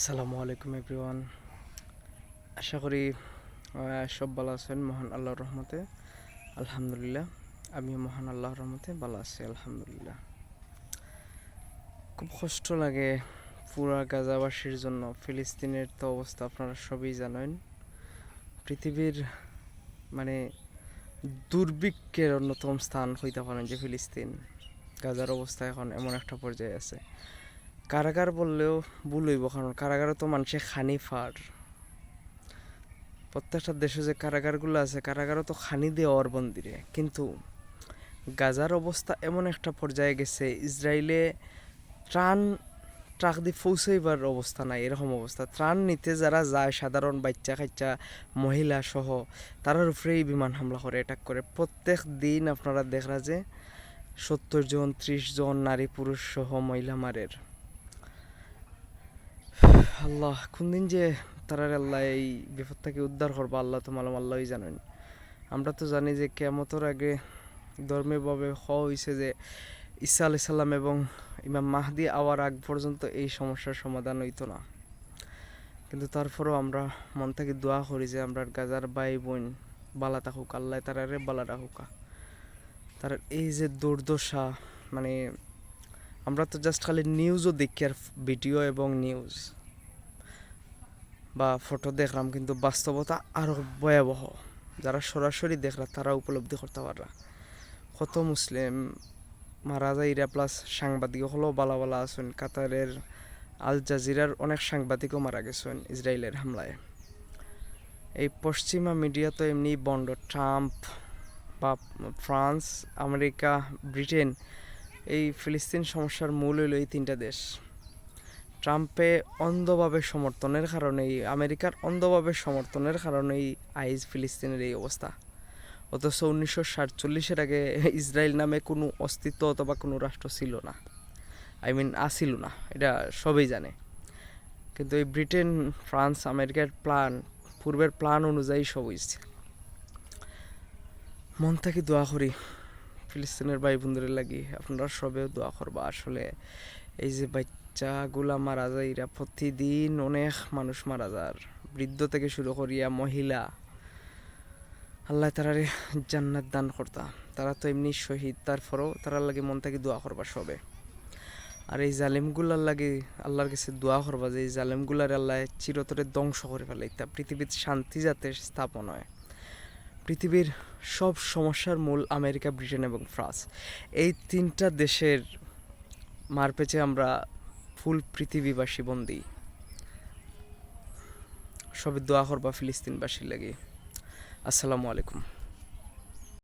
আসসালামু আলাইকুম এভরিওয়ান। আশা করি সব ভালো আছেন, মহান আল্লাহর রহমতে। আলহামদুলিল্লাহ আমি মহান আল্লাহর রহমতে ভালো আছি, আলহামদুলিল্লাহ। খুব কষ্ট লাগে পুরা গাজাবাসীর জন্য। ফিলিস্তিনের তো অবস্থা আপনারা সবই জানেন। পৃথিবীর মানে দুর্ভিক্ষের অন্যতম স্থান হইতে পারেন যে ফিলিস্তিন। গাজার অবস্থা এখন এমন একটা পর্যায়ে আছে। কারাগার বললেও ভুল হইব, কারণ কারাগারে তো মানুষে খানি ফার। প্রত্যেকটা দেশে যে কারাগারগুলো আছে, কারাগারও তো খানি দেওয়ার বন্দিরে। কিন্তু গাজার অবস্থা এমন একটা পর্যায়ে গেছে ইসরায়েলে ত্রাণ, ট্রাক দিয়ে পৌঁছাইবার অবস্থা নাই, এরকম অবস্থা। ত্রাণ নিতে যারা যায়, সাধারণ বাচ্চা কাচ্চা, মহিলা সহ, তারার উপরেই বিমান হামলা করে অ্যাটাক করে। প্রত্যেক দিন আপনারা দেখরা যে সত্তর জন, ত্রিশ জন নারী পুরুষ সহ মহিলা মারের। আল্লাহ, কোন দিন যে তারার আল্লাহ এই বিপদ থেকে উদ্ধার করব, আল্লাহ তো মালাম আল্লাহই জানেন। আমরা তো জানি যে কেমতর আগে ধর্মীয়ভাবে হ হয়েছে যে ঈসা আলি সাল্লাম এবং ইমাম মাহদি আওয়ার আগ পর্যন্ত এই সমস্যার সমাধান হইতো না। কিন্তু তারপরেও আমরা মন থেকে দোয়া করি যে আমরা গাজার ভাই বোন, বালা থাকুক, আল্লাহ তারারে বালা রাখুকা। তার এই যে দুর্দশা মানে আমরা তো জাস্ট খালি নিউজও দেখি আর ভিডিও এবং নিউজ বা ফটো দেখলাম, কিন্তু বাস্তবতা আরও ভয়াবহ। যারা সরাসরি দেখলা, তারা উপলব্ধি করতে পাররা কত মুসলিম মারা যাইরা প্লাস সাংবাদিক হলেও বালা বালা আছেন। কাতারের আল জাজিরার অনেক সাংবাদিকও মারা গেছেন ইসরায়েলের হামলায়। এই পশ্চিমা মিডিয়া তো এমনি বন্ড ট্রাম্প বা ফ্রান্স, আমেরিকা, ব্রিটেন, এই ফিলিস্তিন সমস্যার মূল হইল এই তিনটা দেশ। ট্রাম্পে অন্ধভাবে সমর্থনের কারণেই, আমেরিকার অন্ধভাবে সমর্থনের কারণেই আইজ ফিলিস্তিনের এই অবস্থা। অথচ উনিশশো সাতচল্লিশের আগে ইসরায়েল নামে কোনো অস্তিত্ব অথবা কোনো রাষ্ট্র ছিল না। আই মিন, আসিল না। এটা সবাই জানে। কিন্তু এই ব্রিটেন, ফ্রান্স, আমেরিকার প্ল্যান, পূর্বের প্ল্যান অনুযায়ী সব হয়েছে মন থেকে দোয়া করি ফিলিস্তিনের ভাই বোনদের লাগি। আপনারা সবেও দোয়া করবা। আসলে এই যে বাচ্চাগুলা মারা যায়, এরা প্রতিদিন অনেক মানুষ মারা যার বৃদ্ধ থেকে শুরু করিয়া মহিলা। আল্লাহ তারারে জান্নাত দান করতা। তারা তো এমনি শহীদ, তারপরেও তারা লাগে মন থেকে দোয়া করবা সবে। আর এই জালেমগুলার লাগে আল্লাহর কাছে দোয়া করবা যে, এই জালেমগুলার আল্লাহ চিরতরে ধ্বংস করে ফেলাইতা পৃথিবীর শান্তি যাতে স্থাপন হয়। পৃথিবীর সব সমস্যার মূল আমেরিকা, ব্রিটেন এবং ফ্রান্স। এই তিনটা দেশের মারপেচে আমরা ফুল পৃথিবীবাসী বন্দি। সবে দোয়া করবা ফিলিস্তিনবাসীর লাগে। আসসালামু আলাইকুম।